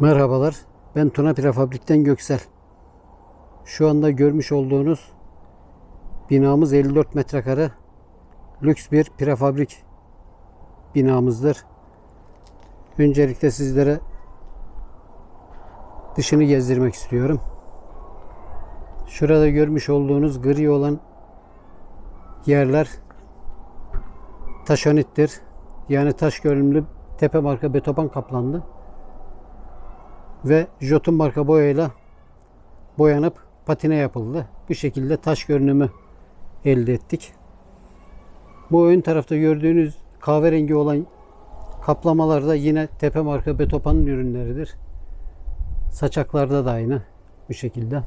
Merhabalar. Ben Tuna Prefabrik'ten Göksel. Şu anda görmüş olduğunuz binamız 54 metrekare lüks bir prefabrik binamızdır. Öncelikle sizlere dışını gezdirmek istiyorum. Şurada görmüş olduğunuz gri olan yerler taşonittir. Yani taş görünümlü tepe marka betopan kaplandı ve Jotun marka boyayla boyanıp patine yapıldı. Bu şekilde taş görünümü elde ettik. Bu ön tarafta gördüğünüz kahverengi olan kaplamalar da yine tepe marka Betopan'ın ürünleridir. Saçaklarda da aynı bu şekilde.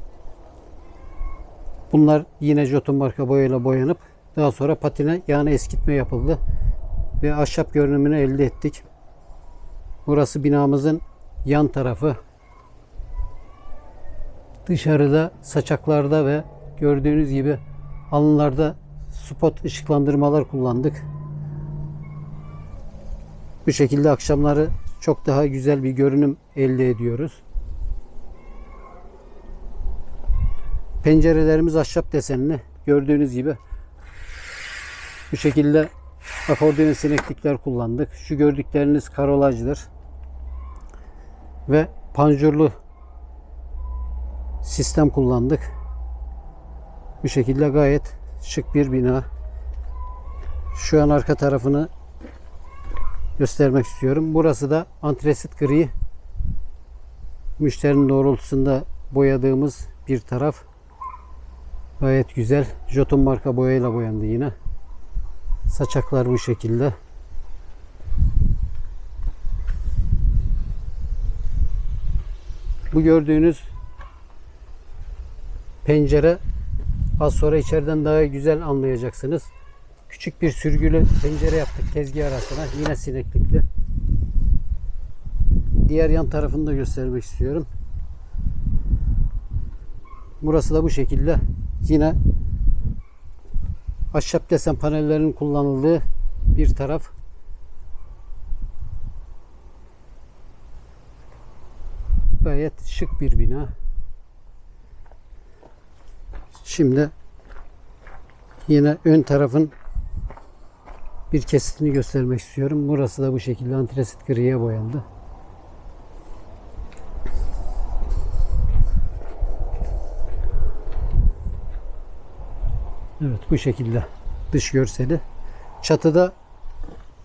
Bunlar yine Jotun marka boyayla boyanıp daha sonra patine yani eskitme yapıldı ve ahşap görünümünü elde ettik. Burası binamızın yan tarafı. Dışarıda saçaklarda ve gördüğünüz gibi alınlarda spot ışıklandırmalar kullandık. Bu şekilde akşamları çok daha güzel bir görünüm elde ediyoruz. Pencerelerimiz ahşap desenli. Gördüğünüz gibi bu şekilde akordeon sineklikler kullandık. Şu gördükleriniz karolajdır ve panjurlu sistem kullandık. Bu şekilde gayet şık bir bina. Şu an arka tarafını göstermek istiyorum. Burası da antresit gri. Müşterinin doğrultusunda boyadığımız bir taraf. Gayet güzel. Jotun marka boyayla boyandı yine. Saçaklar bu şekilde. Bu gördüğünüz pencere az sonra içeriden daha güzel anlayacaksınız. Küçük bir sürgülü pencere yaptık tezgah arasına. Yine sineklikli. Diğer yan tarafını da göstermek istiyorum. Burası da bu şekilde. Yine ahşap desen panellerinin kullanıldığı bir taraf. Gayet şık bir bina. Şimdi yine ön tarafın bir kesitini göstermek istiyorum. Burası da bu şekilde antresit griye boyandı. Evet bu şekilde dış görseli. Çatıda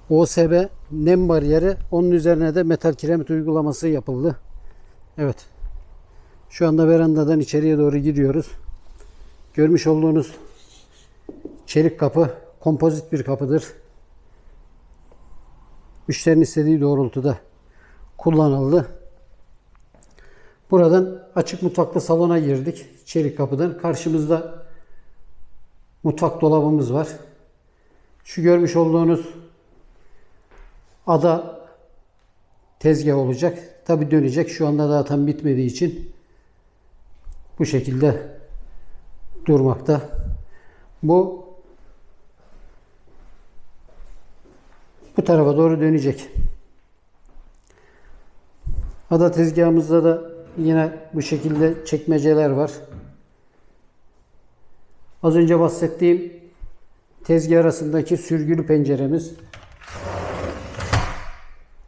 OSB nem bariyeri onun üzerine de metal kiremit uygulaması yapıldı. Evet. Şu anda verandadan içeriye doğru gidiyoruz. Görmüş olduğunuz çelik kapı kompozit bir kapıdır. Müşterinin istediği doğrultuda kullanıldı. Buradan açık mutfaklı salona girdik. Çelik kapıdan. Karşımızda mutfak dolabımız var. Şu görmüş olduğunuz ada tezgah olacak. Tabi dönecek. Şu anda daha tam bitmediği için bu şekilde durmakta. Bu bu tarafa doğru dönecek. Ada tezgahımızda da yine bu şekilde çekmeceler var. Az önce bahsettiğim tezgah arasındaki sürgülü penceremiz.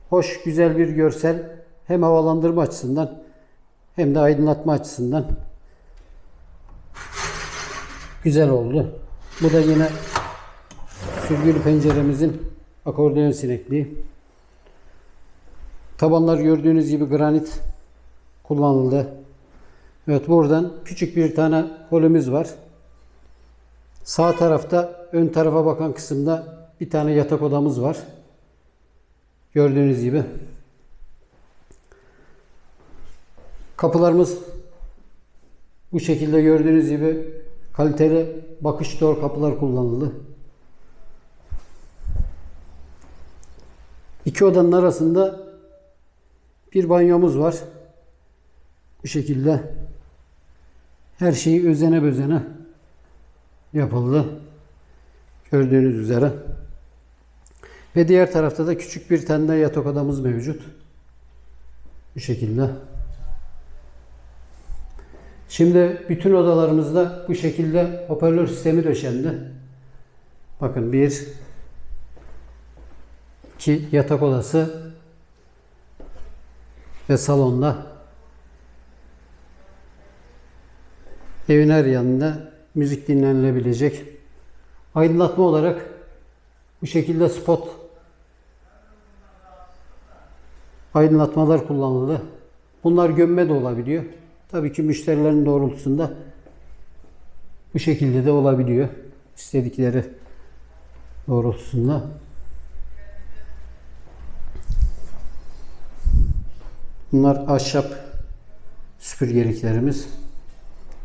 Hoş, güzel bir görsel. Hem havalandırma açısından hem de aydınlatma açısından güzel oldu. Bu da yine sürgülü penceremizin akordeon sinekliği. Tabanlar gördüğünüz gibi granit kullanıldı. Evet buradan küçük bir tane holümüz var. Sağ tarafta ön tarafa bakan kısımda bir tane yatak odamız var. Gördüğünüz gibi. Kapılarımız bu şekilde gördüğünüz gibi kaliteli bakış door kapılar kullanıldı. İki odanın arasında bir banyomuz var. Bu şekilde her şeyi özene bezene yapıldı. Gördüğünüz üzere. Ve diğer tarafta da küçük bir tane de yatak odamız mevcut. Bu şekilde. Şimdi bütün odalarımızda bu şekilde hoparlör sistemi döşendi. Bakın bir, iki yatak odası ve salonda evin her yanında müzik dinlenilebilecek. Aydınlatma olarak bu şekilde spot aydınlatmalar kullanıldı. Bunlar gömme de olabiliyor. Tabii ki müşterilerin doğrultusunda bu şekilde de olabiliyor. İstedikleri doğrultusunda. Bunlar ahşap süpürgeliklerimiz.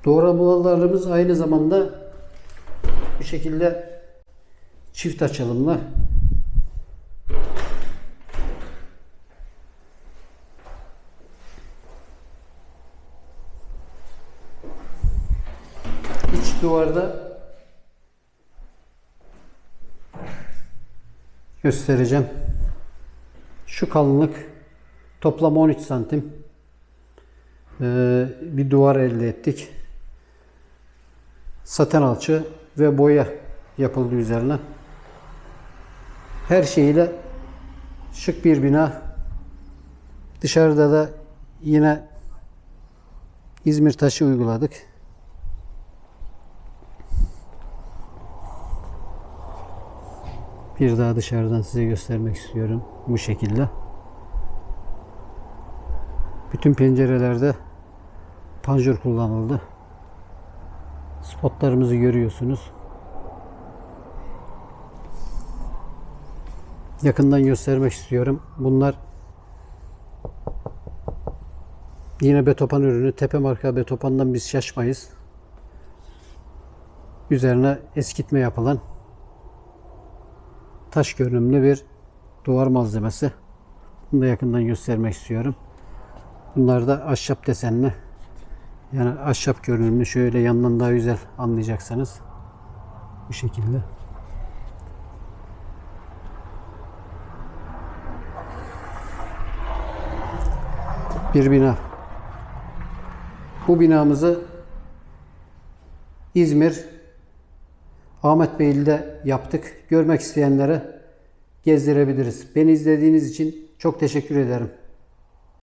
Doğramalarımız aynı zamanda bu şekilde çift açılımlı. Duvarda göstereceğim. Şu kalınlık toplam 13 santim Ee, bir duvar elde ettik. Saten alçı ve boya yapıldı üzerine. Her şeyiyle şık bir bina. Dışarıda da yine İzmir taşı uyguladık. Bir daha dışarıdan size göstermek istiyorum bu şekilde. Bütün pencerelerde panjur kullanıldı. Spotlarımızı görüyorsunuz. Yakından göstermek istiyorum. Bunlar yine betopan ürünü. Tepe marka betopandan biz şaşmayız. Üzerine eskitme yapılan taş görünümlü bir duvar malzemesi. Bunu da yakından göstermek istiyorum. Bunlar da ahşap desenli. Yani ahşap görünümlü şöyle yandan daha güzel anlayacaksınız. Bu şekilde. Bir bina. Bu binamızı İzmir Ahmet Beyli'de yaptık. Görmek isteyenlere gezdirebiliriz. Beni izlediğiniz için çok teşekkür ederim.